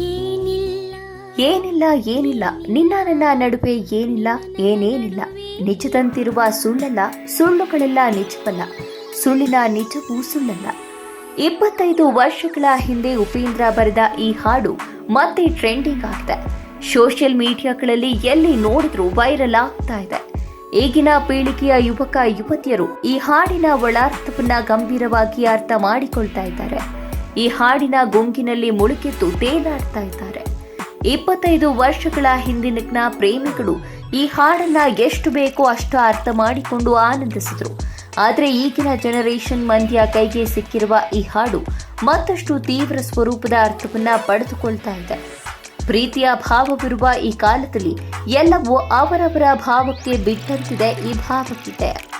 ಏನಿಲ್ಲ. ಏನಿಲ್ಲ ನಿನ್ನ ನನ್ನ ನಡುವೆ ಏನಿಲ್ಲ, ಏನೇನಿಲ್ಲ. ನಿಜದಂತಿರುವ ಸುಳ್ಳಲ್ಲ, ಸುಳ್ಳುಗಳೆಲ್ಲ ನಿಜವಲ್ಲ. ಸುಳ್ಳಿನ ನಿಜವೂ ಸುಳ್ಳಲ್ಲ. ಇಪ್ಪತ್ತೈದು ವರ್ಷಗಳ ಹಿಂದೆ ಉಪೇಂದ್ರ ಬರೆದ ಈ ಹಾಡು ಮತ್ತೆ ಟ್ರೆಂಡಿಂಗ್ ಆಗಿದೆ. ಸೋಷಿಯಲ್ ಮೀಡಿಯಾಗಳಲ್ಲಿ ಎಲ್ಲಿ ನೋಡಿದ್ರೂ ವೈರಲ್ ಆಗ್ತಾ ಇದೆ. ಈಗಿನ ಪೀಳಿಗೆಯ ಯುವಕ, ಯುವತಿಯರು ಈ ಹಾಡಿನ ಒಳಾರ್ಥವನ್ನ ಗಂಭೀರವಾಗಿ ಅರ್ಥ ಮಾಡಿಕೊಳ್ತಾ ಇದ್ದಾರೆ. ಈ ಹಾಡಿನ ಗುಂಗಿನಲ್ಲಿ ಮುಳುಗೆದ್ದು ತೇಲಾಡ್ತಾ ಇದ್ದಾರೆ. ಇಪ್ಪತ್ತೈದು ವರ್ಷಗಳ ಹಿಂದಿನ ಪ್ರೇಮಿಗಳು ಈ ಹಾಡನ್ನ ಎಷ್ಟು ಬೇಕೋ ಅಷ್ಟು ಅರ್ಥ ಮಾಡಿಕೊಂಡು ಆನಂದಿಸಿದ್ರು. ಆದರೆ ಈಗಿನ ಜನರೇಷನ್ ಮಂದಿಯ ಕೈಗೆ ಸಿಕ್ಕಿರುವ ಈ ಹಾಡು ಮತ್ತಷ್ಟು ತೀವ್ರ ಸ್ವರೂಪದ ಅರ್ಥವನ್ನ ಪಡೆದುಕೊಳ್ತಾ ಇದೆ. ಪ್ರೀತಿಯ ಭಾವವಿರುವ ಈ ಕಾಲದಲ್ಲಿ ಎಲ್ಲವೂ ಅವರವರ ಭಾವಕ್ಕೆ ಬಿಟ್ಟಂತಿದೆ ಈ ಭಾವಗೀತೆ.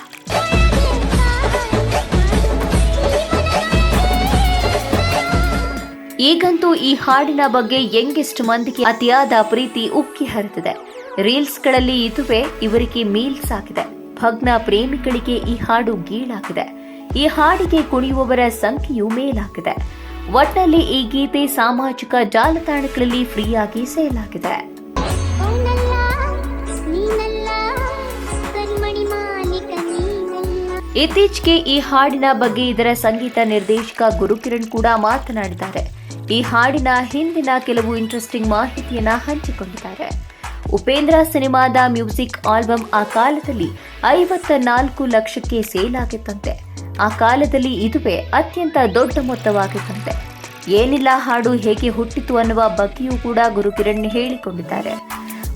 ಈಗಂತೂ ಈ ಹಾಡಿನ ಬಗ್ಗೆ ಯಂಗೆಸ್ಟ್ ಮಂದಿಗೆ ಅತಿಯಾದ ಪ್ರೀತಿ ಉಕ್ಕಿ ಹರಿದಿದೆ. ರೀಲ್ಸ್ಗಳಲ್ಲಿ ಇದುವೇ ಇವರಿಗೆ ಮೀಲ್ಸ್ ಆಗಿದೆ ಭಗ್ನ ಪ್ರೇಮಿಗಳಿಗೆ ಈ ಹಾಡು ಗೀಳಾಗಿದೆ. ಈ ಹಾಡಿಗೆ ಕುಣಿಯುವವರ ಸಂಖ್ಯೆಯು ಮೇಲಾಗಿದೆ. ಒಟ್ನಲ್ಲಿ ಈ ಗೀತೆ ಸಾಮಾಜಿಕ ಜಾಲತಾಣಗಳಲ್ಲಿ ಫ್ರೀಯಾಗಿ ಸೇಲ್ ಆಗಿದೆ ಇತ್ತೀಚೆಗೆ ಈ ಹಾಡಿನ ಬಗ್ಗೆ ಇದರ ಸಂಗೀತ ನಿರ್ದೇಶಕ ಗುರುಕಿರಣ್ ಕೂಡ ಮಾತನಾಡಿದ್ದಾರೆ. ಈ ಹಾಡಿನ ಹಿಂದಿನ ಕೆಲವು ಇಂಟ್ರೆಸ್ಟಿಂಗ್ ಮಾಹಿತಿಯನ್ನ ಹಂಚಿಕೊಂಡಿದ್ದಾರೆ. ಉಪೇಂದ್ರ ಸಿನಿಮಾದ ಮ್ಯೂಸಿಕ್ ಆಲ್ಬಮ್ ಆ ಕಾಲದಲ್ಲಿ ಐವತ್ತ ನಾಲ್ಕು ಲಕ್ಷಕ್ಕೆ ಸೇಲ್ ಆಗಿತ್ತಂತೆ. ಆ ಕಾಲದಲ್ಲಿ ಇದುವೇ ಅತ್ಯಂತ ದೊಡ್ಡ ಮೊತ್ತವಾಗಿತ್ತಂತೆ. ಏನಿಲ್ಲ ಹಾಡು ಹೇಗೆ ಹುಟ್ಟಿತು ಅನ್ನುವ ಬಗ್ಗೆಯೂ ಕೂಡ ಗುರುಕಿರಣ್ ಹೇಳಿಕೊಂಡಿದ್ದಾರೆ.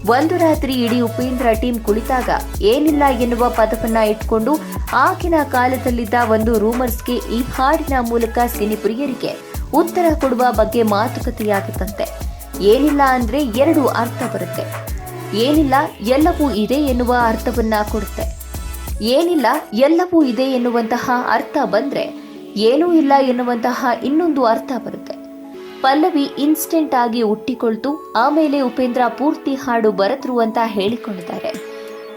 ಒಂದು ರಾತ್ರಿ ಇಡೀ ಉಪೇಂದ್ರ ಟೀಮ್ ಕುಳಿತಾಗ ಏನಿಲ್ಲ ಎನ್ನುವ ಪದವನ್ನ ಇಟ್ಕೊಂಡು ಆಗಿನ ಕಾಲದಲ್ಲಿದ್ದ ಒಂದು ರೂಮರ್ಸ್ಗೆ ಈ ಹಾಡಿನ ಮೂಲಕ ಸಿನಿಪ್ರಿಯರಿಗೆ ಉತ್ತರ ಕೊಡುವ ಬಗ್ಗೆ ಮಾತುಕತೆಯಾಗುತ್ತಂತೆ. ಏನಿಲ್ಲ ಅಂದ್ರೆ ಎರಡು ಅರ್ಥ ಬರುತ್ತೆ. ಏನಿಲ್ಲ ಎಲ್ಲವೂ ಇದೆ ಎನ್ನುವ ಅರ್ಥವನ್ನ ಕೊಡುತ್ತೆ. ಏನಿಲ್ಲ ಎಲ್ಲವೂ ಇದೆ ಎನ್ನುವಂತಹ ಅರ್ಥ ಬಂದ್ರೆ ಏನೂ ಇಲ್ಲ ಎನ್ನುವಂತಹ ಇನ್ನೊಂದು ಅರ್ಥ ಬರುತ್ತೆ. ಪಲ್ಲವಿ ಇನ್ಸ್ಟೆಂಟ್ ಆಗಿ ಹುಟ್ಟಿಕೊಳ್ತು, ಆಮೇಲೆ ಉಪೇಂದ್ರ ಪೂರ್ತಿ ಹಾಡು ಬರೆದ್ರು ಅಂತ ಹೇಳಿಕೊಂಡಿದ್ದಾರೆ.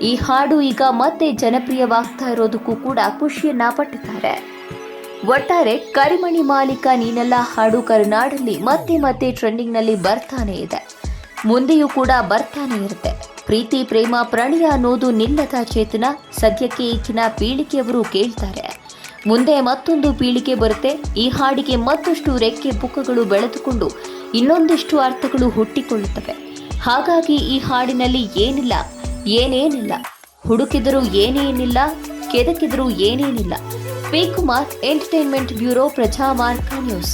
ಈ ಹಾಡು ಈಗ ಮತ್ತೆ ಜನಪ್ರಿಯವಾಗ್ತಾ ಇರೋದಕ್ಕೂ ಕೂಡ ಖುಷಿಯನ್ನ ಪಟ್ಟಿದ್ದಾರೆ. ಒಟ್ಟಾರೆ ಕರಿಮಣಿ ಮಾಲೀಕ ನೀನೆಲ್ಲ ಹಾಡು ಕರುನಾಡಲ್ಲಿ ಮತ್ತೆ ಮತ್ತೆ ಟ್ರೆಂಡಿಂಗ್ನಲ್ಲಿ ಬರ್ತಾನೆ ಇದೆ. ಮುಂದೆಯೂ ಕೂಡ ಬರ್ತಾನೆ ಇರುತ್ತೆ. ಪ್ರೀತಿ, ಪ್ರೇಮ, ಪ್ರಣಯ ಅನ್ನೋದು ನಿಲ್ಲದ ಚೇತನ ಸದ್ಯಕ್ಕೆ ಈಚಿನ ಪೀಳಿಗೆಯವರು ಕೇಳ್ತಾರೆ. ಮುಂದೆ ಮತ್ತೊಂದು ಪೀಳಿಗೆ ಬರುತ್ತೆ. ಈ ಹಾಡಿಗೆ ಮತ್ತಷ್ಟು ರೆಕ್ಕೆ ಬುಕ್ಕಗಳು ಬೆಳೆದುಕೊಂಡು ಇನ್ನೊಂದಿಷ್ಟು ಅರ್ಥಗಳು ಹುಟ್ಟಿಕೊಳ್ಳುತ್ತವೆ. ಹಾಗಾಗಿ ಈ ಹಾಡಿನಲ್ಲಿ ಏನಿಲ್ಲ, ಏನೇನಿಲ್ಲ. ಹುಡುಕಿದರೂ ಏನೇನಿಲ್ಲ, ಕೆದಕಿದರೂ ಏನೇನಿಲ್ಲ. P Kumar entertainment bureau Prajamarga news